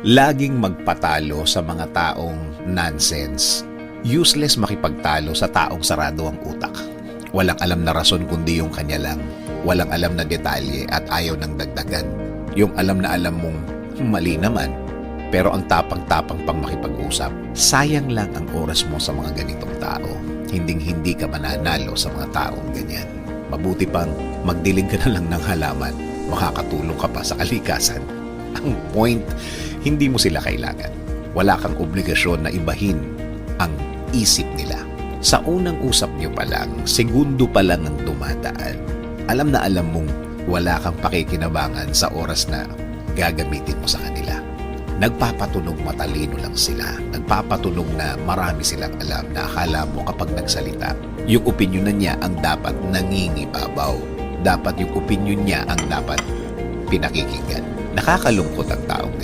Laging magpatalo sa mga taong nonsense. Useless makipagtalo sa taong sarado ang utak. Walang alam na rason kundi yung kanya lang. Walang alam na detalye at ayaw ng dagdagan. Yung alam na alam mong mali naman. Pero ang tapang-tapang pang makipag-usap. Sayang lang ang oras mo sa mga ganitong tao. Hinding-hindi ka mananalo sa mga taong ganyan. Mabuti pang magdilig ka na lang ng halaman. Makakatulong ka pa sa kalikasan. Ang point, hindi mo sila kailangan. Wala kang obligasyon na ibahin ang isip nila. Sa unang usap niyo pa lang, segundo pa lang ang dumadaan. Alam na alam mong wala kang pakikinabangan sa oras na gagamitin mo sa kanila. Nagpapatunog matalino lang sila. Nagpapatunog na marami silang alam na akala mo kapag nagsalita, yung opinion na niya ang dapat nangingibabaw. Dapat yung opinion niya ang dapat pinakikinggan. Nakakalungkot ang taong.